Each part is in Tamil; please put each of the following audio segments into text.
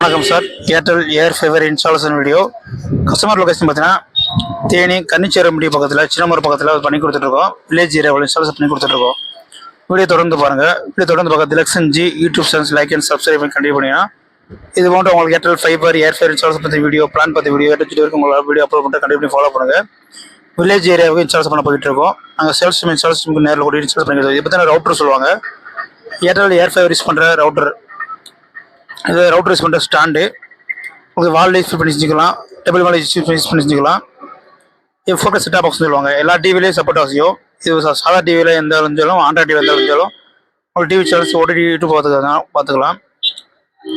வணக்கம் sir. Airtel air fiber installation video customer location பார்த்தீங்கன்னா தேனி கன்னிச்சேரம்படி பக்கத்தில் சின்னமூர் பக்கத்தில் பண்ணி கொடுத்துட்ருக்கோம் வில்லேஜ் ஏரியாவில் இன்ஸ்டாலேஷன் பண்ணி கொடுத்துட்ருக்கோம் வீடியோ தொடர்ந்து பாருங்கள் வீடியோ தொடர்ந்து பார்க்க Thilakshan ji YouTube channels like and subscribe பண்ணி கண்டிப்பாக பண்ணிங்கன்னா இது போன்ற உங்களுக்கு ஏர்டெல் ஃபைபர் ஏர் ஃபேர் இன்ஸ்டாலேஷன் பற்றி வீடியோ பிளான் பற்றி வீடியோ ஏர்டெல் வரைக்கும் உங்களை வீடியோ அப்லோட் பண்ணிட்டு கண்டிப்பாக ஃபாலோ பண்ணுங்கள் வில்லேஜ் ஏரியாவுக்கு இன்ஸ்டாலேஷன் பண்ண போயிட்டு இருக்கோம். நாங்கள் சேல்ஸ் இன்ஸ்டாலேஷனுக்கு நேரில் கூட இன்ஸ்டால் பண்ணி இதை பற்றி ரவுட்டர் சொல்லுவாங்க. ஏர்டெல் ஏர் ஃபைவர் யூஸ் பண்ணுற ரவுட்டர் இது ரவுட்டர் யூஸ் பண்ணுற ஸ்டாண்டு உங்களுக்கு வால் யூஸ் பண்ணி செஞ்சுக்கலாம். டேபிள் மேலே யூஸ் பண்ணி யூஸ் பண்ணி செஞ்சுக்கலாம். இது ஃபோக்கஸ் செட்டாக பாக்ஸ் சொல்லுவாங்க. எல்லா டிவிலையும் சப்போர்ட் ஆகும் இது சாதா டிவியில் எந்த இருந்தாலும் ஆண்ட்ராய்ட் டிவி எந்த இருந்தாலும் ஒரு டிவி சேனல்ஸ் ஓடிடி யூடியூப் பார்த்துக்கலாம் பார்த்துக்கலாம்.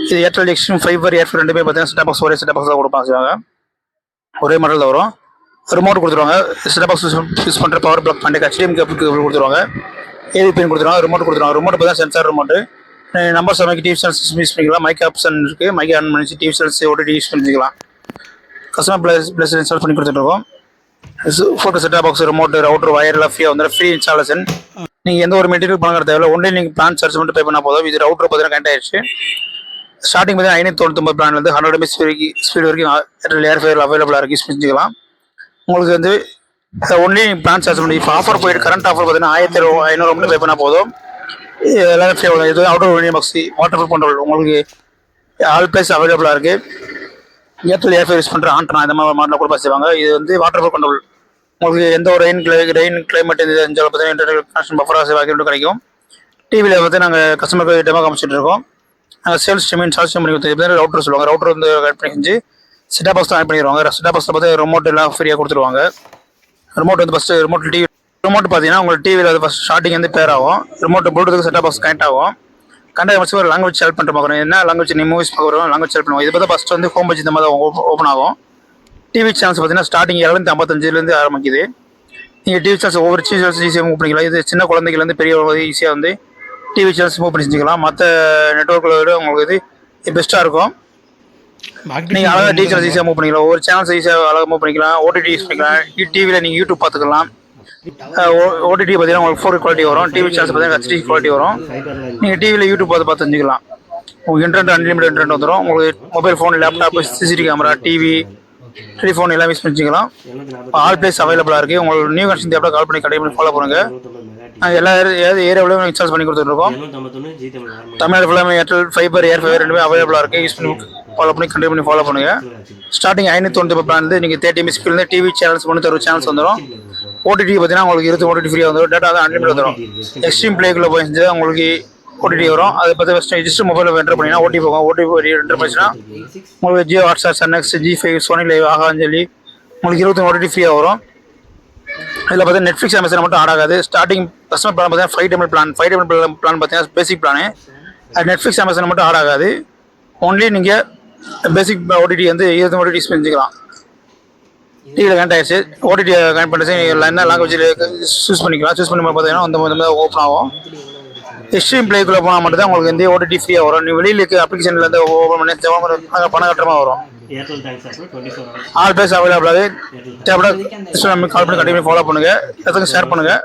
இது ஏர்டெல் எக்ஸ்ட்ரீம் ஃபைபர் ஏர்ஃபர் ரெண்டுமே பார்த்தீங்கன்னா செட்டாக பாக்ஸ் ஒரே செட்டாக பாக்ஸ் தான் கொடுப்பாங்க செய்வாங்க ஒரே மாடல் தான் வரும். ரிமோட் கொடுத்துருவாங்க. செட்டாக பாக்ஸ் யூஸ் பண்ணுற பவர் பிளாக் பண்ணி ஹெச்டிஎம் கேபிள் கேபிள் கொடுத்துருவாங்க. ஏவி பின் கொடுத்துருவாங்க ரிமோட் கொடுத்துருவாங்க. ரிமோட் பார்த்தா சென்சார் ரிமோட்டு நம்பர் சமைக்கு டிவி சேனல்ஸ் யூஸ் பண்ணிக்கலாம். மைக் ஆப்ஷன் இருக்குது மைக் ஆன் பண்ணி டிவி சேனல்ஸ் ஓடிடி யூஸ் பண்ணிக்கலாம். கஸ்டமர் பிளஸ் பிளஸ் இன்ஸ்டால் பண்ணி கொடுத்துட்ருக்கோம் ஃபோட்டோ செட்டாக பாக்ஸ் ரிமோட் ரவுட்டர் வயர்லாம் ஃப்ரீயாக வந்துடும் ஃப்ரீ இன்ஸ்டாலேஷன் நீங்கள் எந்த ஒரு மெட்டீரியல் பணம் தேவையில்ல. ஒன்லி நீங்கள் பிளான் சார்ஜ் மட்டும் பே பண்ணால் போதும். இது ரவுட்டர் பார்த்தீங்கன்னா கனெக்ட் ஆயிடுச்சு ஸ்டார்டிங் பார்த்தீங்கன்னா ஐநூற்றி தொண்ணூத்தொம்பது வந்து ஹண்ட்ரட் எம்எஸ் வரைக்கும் ஸ்பீட் வரைக்கும் ஏர்டெல் ஏர் அவைலபிளாக இருக்குது யூஸ் பண்ணிக்கலாம். உங்களுக்கு வந்து ஒன்லி பிளான் சார்ஜ் பண்ணி இப்போ ஆஃபர் போயிட்டு கரண்ட் ஆஃபர் பார்த்தீங்கன்னா ஆயிரத்தி ஐநூறு மட்டும் பே பண்ணால் போதும். எல்லாமே ஃப்ரீ இது outer only box waterproof control உங்களுக்கு ஆல் பிளேஸ் அவைலபிளாக இருக்குது ஏர்டெல் ஏர்ஃபை யூஸ் பண்ணுற ஆண்டனா இந்த மாதிரி மாடலில் கூட செய்வாங்க இது வந்து வாட்டர் ப்ரூஃப் கண்ட்ரோல் உங்களுக்கு எந்த ஒரு ரெயின் கிளை ரெயின் கிளைமேட் இது செஞ்சாலும் பார்த்தீங்கன்னா கனெக்ஷன் பஃபராக வாக்கிட்டு கிடைக்கும். டிவியில் வந்து நாங்கள் கஸ்டமருக்கு டெமோ காமிச்சிட்டு இருக்கோம். நாங்கள் சேல்ஸ் டீம் சார்ஜ் பண்ணி கொடுத்து ரவுட்டர் சொல்லுவாங்க. ரவுட்டர் வந்து கட் பண்ணி செஞ்சு செட்டா பாக்ஸ் தான் ஆட் பண்ணிடுவாங்க. செட்டா பாக்ஸில் பார்த்து ரிமோட் எல்லாம் ஃப்ரீயாக கொடுத்துருவாங்க. ரிமோட் வந்து ஃபஸ்ட்டு ரிமோட் டிவி ரிமோட் பார்த்தீங்கன்னா உங்களுக்கு டிவியில் அது ஃபஸ்ட் ஸ்டார்டிங் வந்து பேர் ஆகும். ரிமோட் ப்ளூடூத்துக்கு செட்டா பாக்ஸ் கனெக்ட் ஆகும். கனெக்ட் வச்சு ஒரு லாங்குவேஜ் செலக்ட் பண்ணிட்டு பார்க்குறோம் என்ன லாங்குவேஜ் நீ மூவிஸ் பார்க்குறோம் லாங்குவேஜ் செலக்ட் பண்ணுவோம். இது பார்த்தா ஃபஸ்ட் வந்து ஹோம் பேஜ் இந்த மாதிரி ஓப்பன் ஆகும். டிவி சேனல்ஸ் பார்த்தீங்கன்னா ஸ்டார்டிங் இரநூத்தி ஐம்பத்தஞ்சிலேருந்து ஆரம்பிக்குது. நீங்கள் டிவி சேனல்ஸ் ஒவ்வொரு சேனல்ஸ் ஈஸியாக மூவ் பண்ணிக்கலாம். இது சின்ன குழந்தைங்கலேருந்து பெரியவங்க ஈஸியாக வந்து டிவி சேனல்ஸ் மூவ் பண்ணி செஞ்சுக்கலாம். மற்ற நெட்ஒர்க்கில் விட உங்களுக்கு இது பெஸ்ட்டாக இருக்கும். நீங்கள் அழகாக டிவி சேனல்ஸ் ஈஸியாக மூவ் பண்ணிக்கலாம். ஒவ்வொரு சேனல்ஸ் ஈஸியாக அழகாக மூவ் பண்ணிக்கலாம். ஓடிடி யூஸ் பண்ணிக்கலாம். டிவியில் நீங்கள் யூடியூப் பார்த்துக்கலாம். ஓடிடி பார்த்தீங்கன்னா உங்களுக்கு ஃபோர் குவாலிட்டி வரும். டிவி சேனல்ஸ் பார்த்தீங்கன்னா ஹெச்டி குவாலிட்டி வரும். நீங்கள் டிவியில் யூடியூப் பார்த்து பார்த்து தெரிஞ்சுக்கலாம் உங்களுக்கு இன்டர்நெட் அன்லிமிட் இன்டர்நெட் வந்துடும் உங்களுக்கு mobile phone laptop CCTV camera TV telephone எல்லாம் யூஸ் பண்ணிக்கலாம் ஆல் பிளேஸ் அவைலபிளாக இருக்குது உங்களுக்கு நியூ கனெக்ஷன் தேவை கால் பண்ணி கடை பண்ணி ஃபாலோ பண்ணுங்க. நாங்கள் எல்லா ஏரியா ஏரியாவிலையும் இன்ஸ்டால் பண்ணி கொடுத்துருக்கோம் தமிழ்நாடு ஃபுல்லாமே ஏர்டெல் ஃபைபர் ஏர் ஃபைபர் ரெண்டுமே அவைலபிளாக இருக்குது யூஸ் பண்ணி ஃபாலோ பண்ணி கண்டினியூ பண்ணி ஃபாலோ பண்ணுங்க. ஸ்டார்டிங் ஐநூற்றி தொண்ணூற்றி பிளான் வந்து நீங்கள் தேர்ட்டி மிஸ்பில் டிவி சேனல்ஸ் முந்நூற்றி சேனல்ஸ் வந்துடும் ஓடிடி பார்த்தீங்கன்னா உங்களுக்கு இருபது ஓடிடி ஃப்ரீயாக வந்துடும் டேட்டா வந்து அன்லிமிட் வந்துடும் எக்ஸ்ட்ரீம் பிளேக்குள்ளே போய் செஞ்சு உங்களுக்கு ஓடிடி வரும். அதை பற்றி ஃபஸ்ட்டு ஜஸ்ட் மொபைலில் என்டர் பண்ணிங்கன்னா ஓடிபி போகும். ஓடிபி என்டர் பண்ணிச்சுன்னா உங்களுக்கு Jio Hotstar SunNXT Zee five Sony live ஆகாஞ்சலி உங்களுக்கு இருபத்தி ஓடிடி ஃப்ரீயாக வரும். இதில் பார்த்தீங்கன்னா நெட்ஃப்ளிக்ஸ் அமேசான் மட்டும் ஆட் ஆகாது. ஸ்டார்டிங் கஸ்டமர் பிளான் பார்த்தீங்கன்னா ஃபைவ் டெமல் பிளான் ஃபைவ் டெமல் பிளான் பார்த்தீங்கன்னா பேசிக் பிளானு அது நெட்ஃப்ளிக்ஸ் அமேசான் மட்டும் ஆட் ஆகாது. ஒன்லி நீங்கள் பேசிக் ஓடிடி வந்து இருபது ஓடிடி பண்ணிக்கலாம். டிவியில் கனெக்ட் ஆயிடுச்சு. ஓடிடி கனெக்ட் பண்ணிச்சு நீங்கள் என்ன லாங்குவேஜில் சூஸ் பண்ணிக்கலாம். சூஸ் பண்ணி பார்த்தீங்கன்னா அந்த மாதிரி ஓப்பன் ஆகும். எக்ஸ்ட்ரீம் பிளேக்குள்ளே போனால் மட்டும் தான் உங்களுக்கு வந்து ஓடிடி ஃப்ரீயாக வரும். நீ வெளியில் இருக்க அப்ளிகேஷன்லேருந்து ஓப்பன் பண்ணி பண்ணி பணம் கட்டுறமா வரும். ஆல் பேஸ் அவைலபிளாக தேவைப்பட கால் பண்ணி கண்டிப்பாக ஃபாலோ பண்ணுங்கள் எல்லாத்துக்கும் ஷேர் பண்ணுங்கள்